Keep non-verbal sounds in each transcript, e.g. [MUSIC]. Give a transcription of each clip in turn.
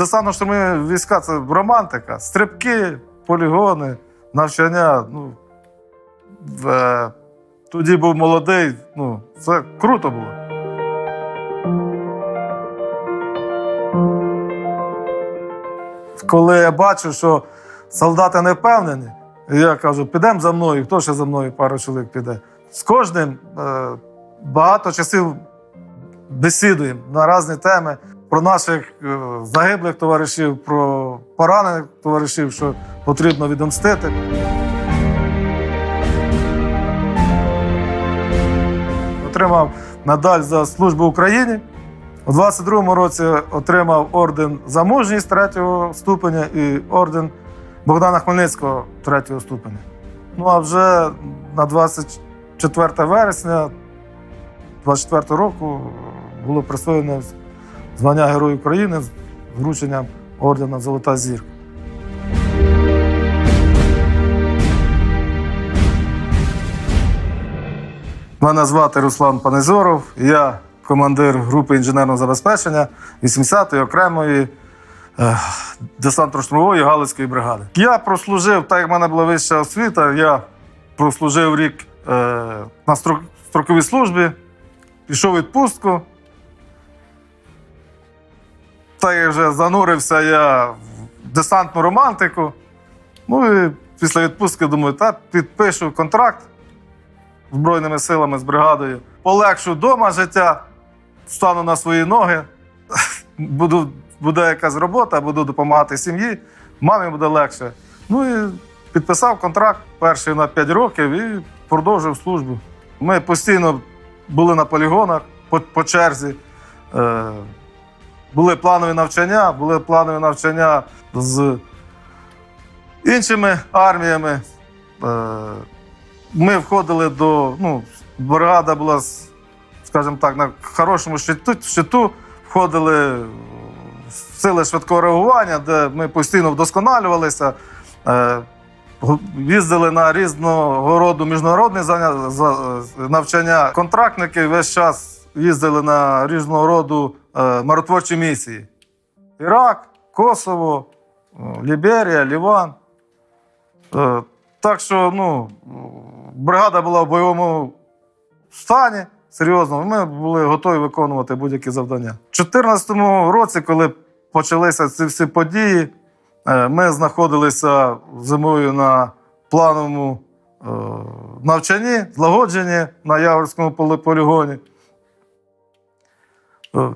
десантно-штурмові війська це романтика. Стрибки, полігони, навчання. Ну, е, тоді був молодий, ну, це круто було. Коли я бачу, що солдати не впевнені, я кажу, підемо за мною, хто ще за мною, пару чоловік піде. З кожним е, багато часів бесідуємо на різні теми про наших е, загиблих товаришів, про поранених товаришів, що потрібно відомстити. Отримав медаль за службу Україні. У 22-му році отримав орден за мужність третього ступеня і орден Богдана Хмельницького третього ступеня. Ну а вже на 24 вересня 24 року було присвоєно звання Герой України з врученням ордена Золота зірка. Мене звати Руслан Панезоров, я командир групи інженерного забезпечення 80-ї окремої е, десантно-штурмової Галицької бригади. Я прослужив, так як в мене була вища освіта, я прослужив рік е, на строк- строковій службі, пішов відпустку. Так як вже занурився я в десантну романтику. Ну і після відпустки думаю, та підпишу контракт Збройними силами з бригадою. Полегшу вдома життя, стану на свої ноги, [LAUGHS] буду, буде якась робота, буду допомагати сім'ї, мамі буде легше. Ну і підписав контракт перший на 5 років і продовжив службу. Ми постійно були на полігонах по, по черзі. Е, були планові навчання, були планові навчання з іншими арміями. Е, ми входили до. Ну, бригада була, скажімо так, на хорошому щиту, щиту, входили в сили швидкого реагування, де ми постійно вдосконалювалися. Е, Їздили на різного роду міжнародні навчання. Контрактники весь час їздили на різного роду е, миротворчі місії: Ірак, Косово, е, Ліберія, Ліван. Е, Так що ну, бригада була в бойовому стані серйозно. Ми були готові виконувати будь-які завдання. У 2014 році, коли почалися ці всі події, ми знаходилися зимою на плановому навчанні, злагодженні на Яворському полігоні. Е,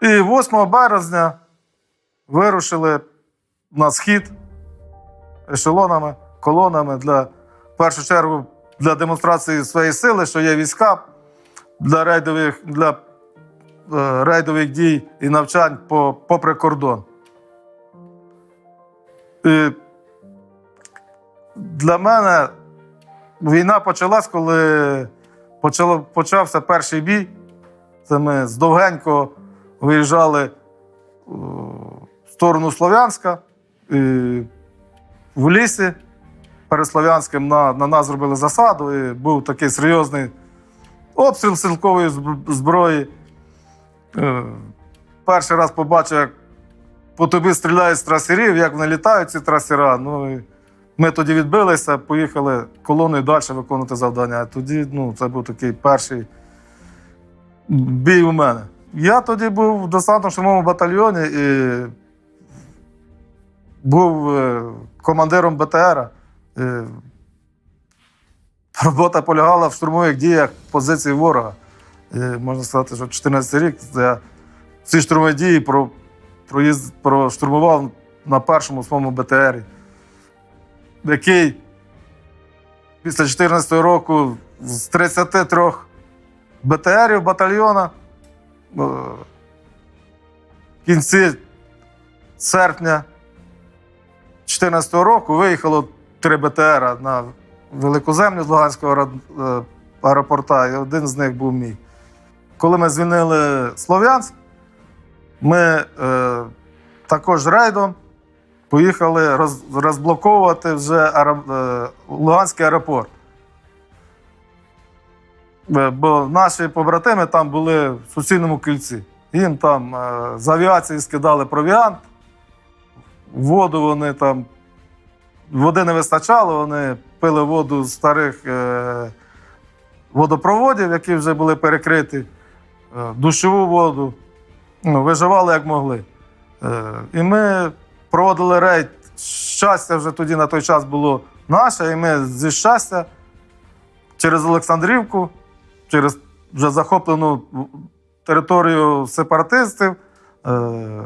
І 8 березня вирушили на схід ешелонами, колонами для в першу чергу для демонстрації своєї сили, що є війська для рейдових, для е, рейдових дій і навчань по, попри кордон. І для мене війна почалась, коли почало, почався перший бій. Це ми з Довгенько виїжджали е, в сторону Слов'янська. В лісі перед Слов'янським на, на нас зробили засаду, і був такий серйозний обстріл стрілкової зб- зброї. Е, Перший раз побачив, як по тобі стріляють з трасерів, як вони літають ці трасера. Ну, і ми тоді відбилися, поїхали колоною далі виконувати завдання. А тоді ну, це був такий перший бій у мене. Я тоді був в десантно-штурмовому батальйоні і був е, командиром БТР. Е, Робота полягала в штурмових діях позиції ворога. І можна сказати, що 14 рік я ці штурмові дії про, проїзд, проштурмував на першому своєму БТРі, який після 14 року з 33 БТРів батальйона е, в кінці серпня 2014 року виїхало три БТР на велику землю з Луганського е, аеропорта, і один з них був мій. Коли ми звільнили Слов'янськ, ми е, також рейдом поїхали роз, розблоковувати вже аеро- е, Луганський аеропорт. Е, Бо наші побратими там були в суцільному кільці. Їм там е, з авіації скидали провіант, воду вони там, води не вистачало, вони пили воду з старих е, водопроводів, які вже були перекриті, душову воду. Ну, виживали як могли. І ми проводили рейд. Щастя вже тоді на той час було наше, і ми зі щастя через Олександрівку, через вже захоплену територію сепаратистів, е,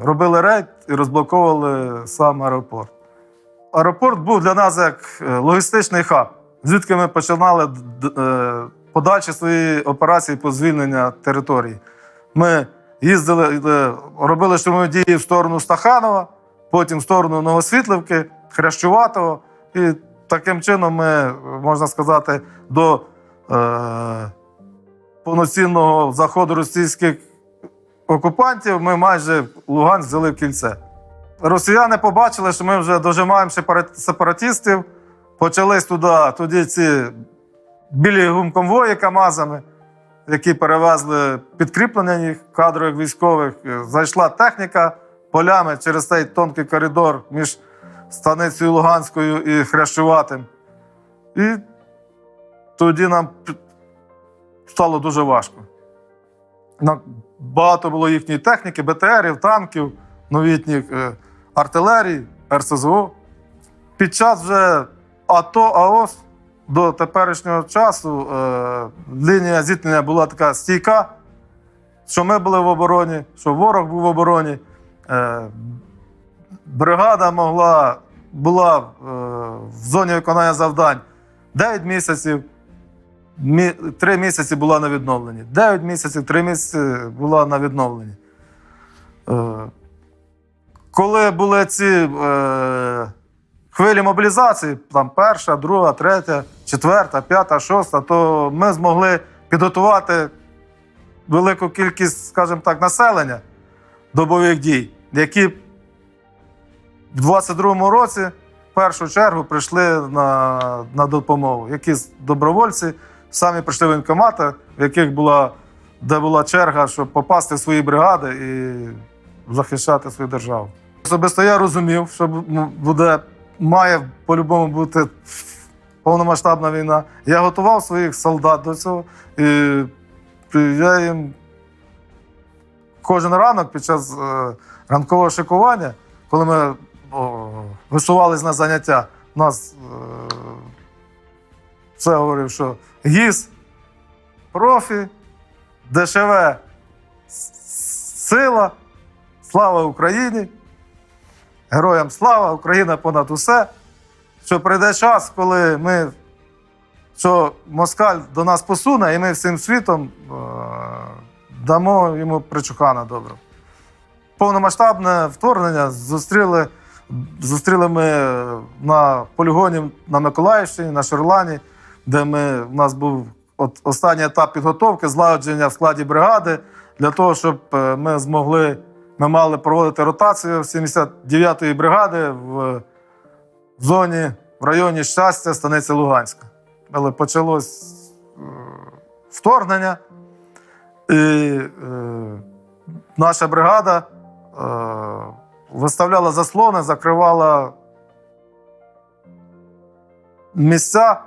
робили рейд і розблоковували сам аеропорт. Аеропорт був для нас як е, логістичний хаб, звідки ми починали е, подальші свої операції по звільненню території. Ми їздили, робили штурмові дії в сторону Стаханова, потім в сторону Новосвітлівки, Хрящуватого. І таким чином ми, можна сказати, до повноцінного заходу російських окупантів ми майже Луганськ взяли в кільце. Росіяни побачили, що ми вже дожимаємо сепара- сепаратистів, почались туди, тоді ці білі гумконвої КАМАЗами, які перевезли підкріплення їх кадрових військових. Зайшла техніка полями через цей тонкий коридор між станицею Луганською і Хрящуватим. І тоді нам стало дуже важко. Багато було їхньої техніки, БТРів, танків, новітніх е, артилерій, РСЗО. Під час вже АТО, АОС до теперішнього часу е, лінія зіткнення була така стійка, що ми були в обороні, що ворог був в обороні. Е, бригада могла, була в зоні виконання завдань 9 місяців. Три місяці була на відновленні. 9 місяців, три місяці була на відновленні. Е, коли були ці е, хвилі мобілізації, там перша, друга, третя, четверта, п'ята, шоста, то ми змогли підготувати велику кількість, скажімо так, населення до бойових дій, які в 22-му році в першу чергу прийшли на, на допомогу. Якісь добровольці самі прийшли в воєнкомати, в яких була, де була черга, щоб попасти в свої бригади і захищати свою державу. Особисто я розумів, що буде, має по-любому бути повномасштабна війна. Я готував своїх солдат до цього. І я їм кожен ранок під час е, ранкового шикування, коли ми висувались на заняття, у нас е, це говорив, що ГІС, профі, ДШВ, с- сила, слава Україні, героям слава, Україна понад усе. Що прийде час, коли ми, що москаль до нас посуне, і ми всім світом е, дамо йому причухана добре. Повномасштабне вторгнення зустріли, зустріли ми на полігоні на Миколаївщині, на Шерлані, де ми, у нас був от, останній етап підготовки, злагодження в складі бригади для того, щоб е, ми змогли, ми мали проводити ротацію 79-ї бригади в, в зоні, в районі щастя, станиці Луганська. Але почалось е, вторгнення, і е, наша бригада е, виставляла заслони, закривала місця е,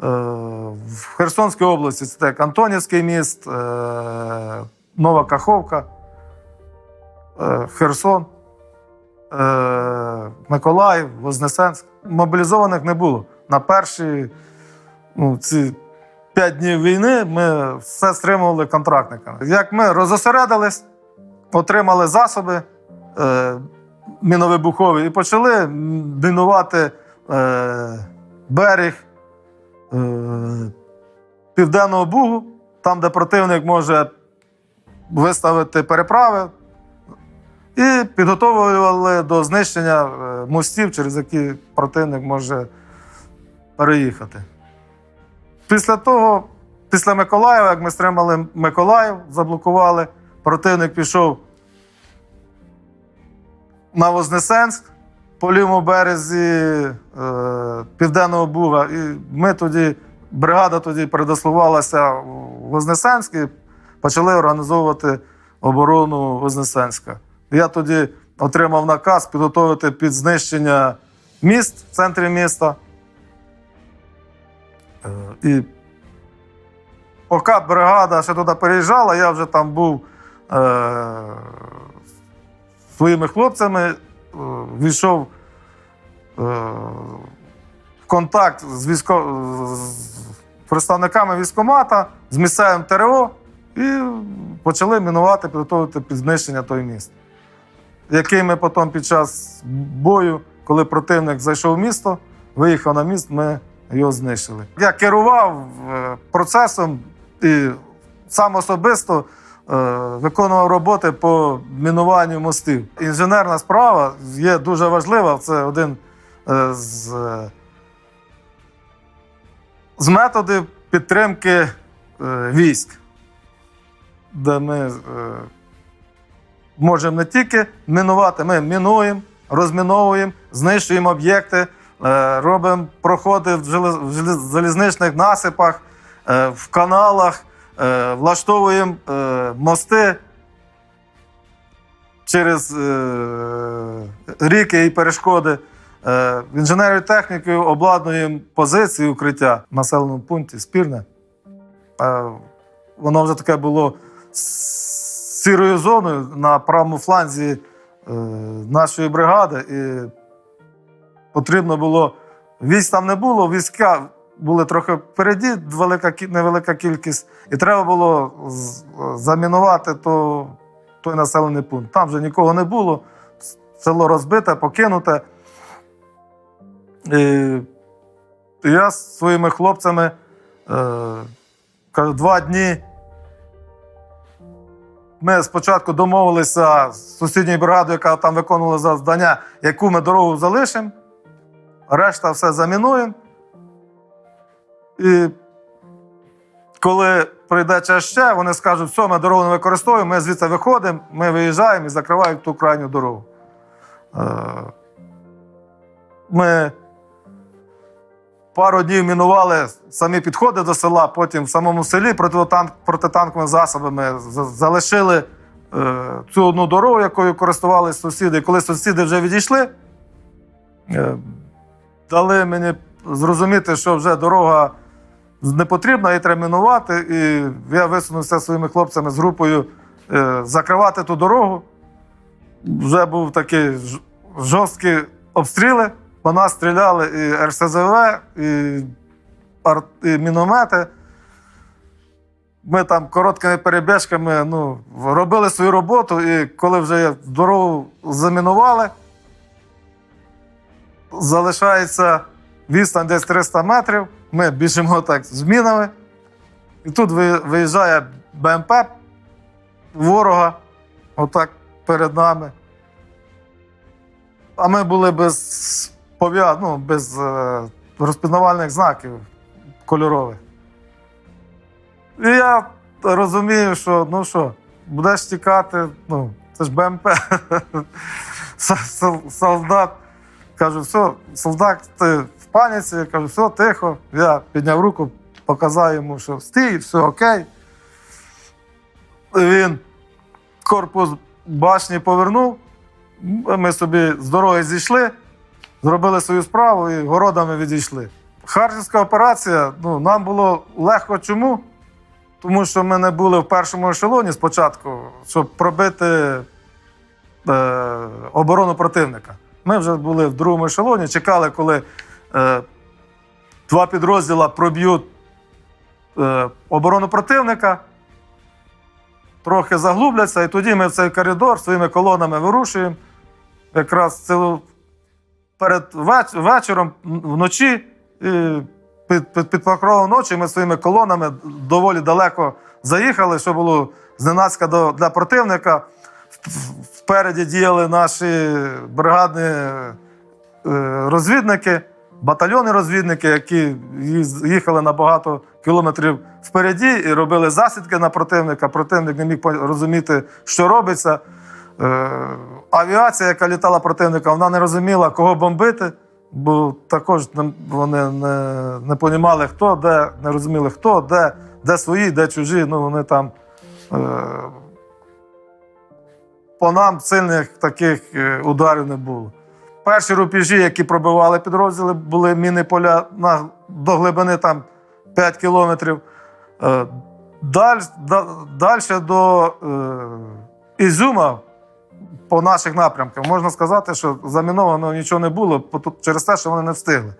в Херсонській області. Це так Антонівський міст, е, Нова Каховка, е, Херсон, е, Миколаїв, Вознесенськ. Мобілізованих не було. На перші ну, ці п'ять днів війни ми все стримували контрактниками. Як ми розосередились, отримали засоби е, міновибухові і почали мінувати е, берег е, Південного Бугу, там, де противник може виставити переправи, і підготовлювали до знищення е, мостів, через які противник може переїхати. Після того, після Миколаєва, як ми стримали Миколаїв, заблокували, противник пішов на Вознесенськ по лівому березі е, Південного Буга. І ми тоді, бригада тоді передослувалася в Вознесенськ і почали організовувати оборону Вознесенська. Я тоді отримав наказ підготовити під знищення міст в центрі міста. Е, І поки бригада ще туди переїжджала, я вже там був е, своїми хлопцями, війшов е, в контакт з, військо... з представниками військкомата, з місцевим ТРО і почали мінувати, підготовити під знищення той міст. Який ми потім під час бою, коли противник зайшов в місто, виїхав на міст, ми його знищили. Я керував е, процесом і сам особисто е, виконував роботи по мінуванню мостів. Інженерна справа є дуже важлива. Це один е, з, е, з методів підтримки е, військ, де ми е, можемо не тільки мінувати, ми мінуємо, розміновуємо, знищуємо об'єкти, е, робимо проходи в залізничних насипах, е, в каналах, е, влаштовуємо е, мости через е, ріки і перешкоди. Е, Інженерною технікою обладнуємо позиції укриття в населеному пункті спірне. Е, Воно вже таке було сірою зоною на правому фланзі е, нашої бригади. І потрібно було. Військ там не було, війська були трохи впереді, велика, невелика кількість, і треба було замінувати то, той населений пункт. Там вже нікого не було, село розбите, покинуте. І я з своїми хлопцями е, кажу, два дні. Ми спочатку домовилися з сусідньою бригадою, яка там виконувала завдання, яку ми дорогу залишимо, решта все замінуємо. І коли прийде час ще, вони скажуть, все, ми дорогу не використовуємо, ми звідси виходимо, ми виїжджаємо і закриваємо ту крайню дорогу. Е, Ми пару днів мінували самі підходи до села, потім в самому селі протитанковими засобами залишили е, цю одну дорогу, якою користувалися сусіди. І коли сусіди вже відійшли, е, дали мені зрозуміти, що вже дорога не потрібна, її треба. І я висунувся своїми хлопцями з групою е, закривати ту дорогу. Вже був такий ж- жорсткі обстріли. По нас стріляли і РСЗВ, і, ар- і міномети. Ми там короткими перебіжками ну, робили свою роботу, і коли вже дорогу замінували, залишається відстань десь 300 метрів. Ми біжимо так з мінами. І тут виїжджає БМП ворога, отак перед нами. А ми були без пов'я... ну, без е, розпізнавальних знаків кольорових. І я розумію, що ну що, будеш тікати, ну, це ж БМП. [LAUGHS] Солдат. Кажу, все, солдат ти паніці, кажу, все, тихо. Я підняв руку, показав йому, що стій, все окей. Він корпус башні повернув. Ми собі з дороги зійшли, зробили свою справу і городами відійшли. Харківська операція ну, нам було легко чому? Тому що ми не були в першому ешелоні спочатку, щоб пробити е, оборону противника. Ми вже були в другому ешелоні, чекали, коли два підрозділа проб'ють е, оборону противника, трохи заглубляться, і тоді ми в цей коридор своїми колонами вирушуємо. Якраз цілу перед вечором вночі під, під, під покровом ночі ми своїми колонами доволі далеко заїхали, що було зненацька для противника. Впереді діяли наші бригадні е, розвідники, батальйони розвідники, які їхали на багато кілометрів впереді і робили засідки на противника. Противник не міг розуміти, що робиться. Е, Авіація, яка літала противника, вона не розуміла, кого бомбити, бо також вони не, не понімали, хто де, не розуміли, хто де, де свої, де чужі. Ну, вони там е, по нам сильних таких е, ударів не було. Перші рубежі, які пробивали підрозділи, були міни поля на, до глибини там 5 кілометрів. Е, Даль, далі до е, Ізюма по наших напрямках можна сказати, що заміновано нічого не було через те, що вони не встигли.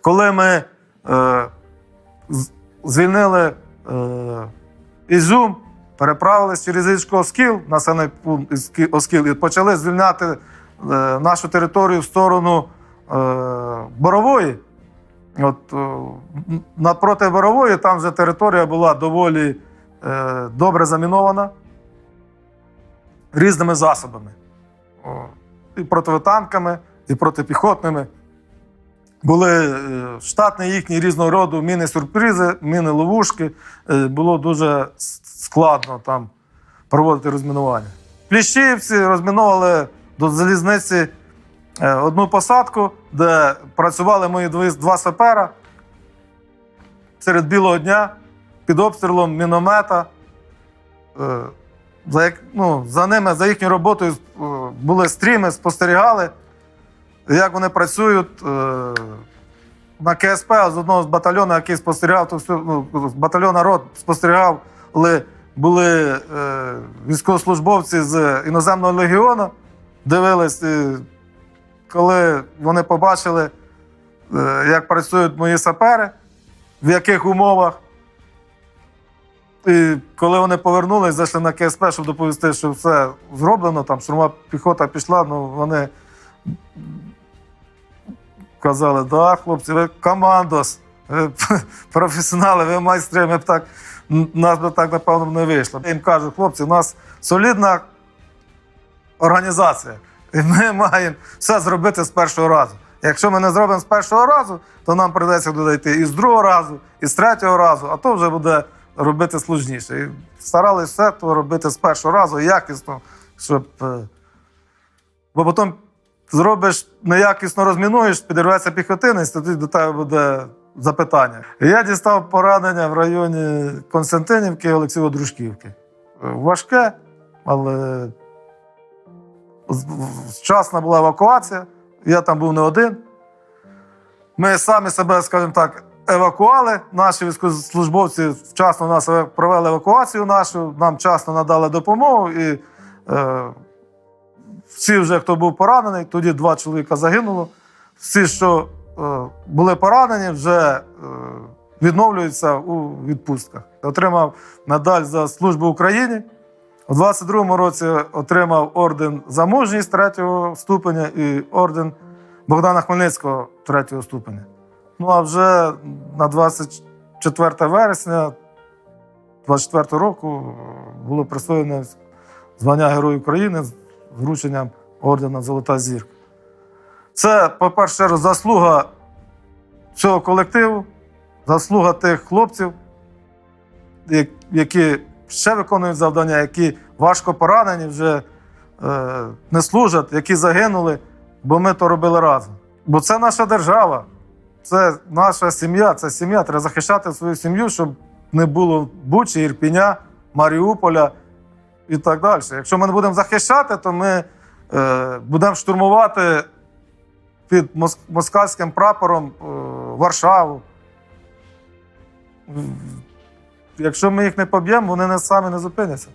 Коли ми е, звільнили е, Ізюм, переправились через річку Оскіл, населений пункт Оскіл, і почали звільняти нашу територію в сторону е, Борової. От, е, напроти Борової там вже територія була доволі е, добре замінована різними засобами. І противотанками, і протипіхотними. Були е, штатні їхні різного роду міни-сюрпризи, міни-ловушки. Е, Було дуже складно там проводити розмінування. Пліщівці розміновували до залізниці е, одну посадку, де працювали мої два сапера серед білого дня під обстрілом міномета. Е, За, як- ну, за ними, за їхньою роботою е, були стріми, спостерігали, як вони працюють. На КСП з одного з батальйону, який спостерігав, то ну, батальйона рот спостерігав, були е, військовослужбовці з іноземного легіону, дивились, коли вони побачили, е, як працюють мої сапери, в яких умовах. І коли вони повернулись, зайшли на КСП, щоб доповісти, що все зроблено, там штурмова піхота пішла, ну вони казали, да, хлопці, ви командос, ви [LAUGHS] професіонали, ви майстри, ми б так, нас би так, напевно, не вийшло. Я їм кажу, хлопці, у нас солідна організація, і ми [LAUGHS] маємо все зробити з першого разу. Якщо ми не зробимо з першого разу, то нам прийдеться туди і з другого разу, і з третього разу, а то вже буде робити сложніше. І старалися все то робити з першого разу якісно, щоб. е, Бо потім зробиш неякісно розмінуєш, підірветься піхотинець, тоді до тебе буде запитання. Я дістав поранення в районі Константинівки Олексіво-Дружківки. Е, Важке, але вчасна була евакуація. Я там був не один. Ми самі себе, скажімо так, евакуали. Наші військовослужбовці вчасно нас провели евакуацію нашу, нам вчасно надали допомогу. І е, всі вже, хто був поранений, тоді два чоловіка загинуло. Всі, що е, були поранені, вже е, відновлюються у відпустках. Отримав медаль за службу Україні. У 22-му році отримав орден за мужність третього ступеня і орден Богдана Хмельницького третього ступеня. Ну а вже на 24 вересня 24 року було присвоєне звання Герой України з врученням ордена Золота зірка. Це, по-перше, заслуга цього колективу, заслуга тих хлопців, які ще виконують завдання, які важко поранені, вже е, не служать, які загинули, бо ми то робили разом. Бо це наша держава, це наша сім'я, це сім'я. Треба захищати свою сім'ю, щоб не було Бучі, Ірпіня, Маріуполя і так далі. Якщо ми не будемо захищати, то ми е, будемо штурмувати під мос- москальським прапором е, Варшаву. Якщо ми їх не поб'ємо, вони нас самі не зупиняться.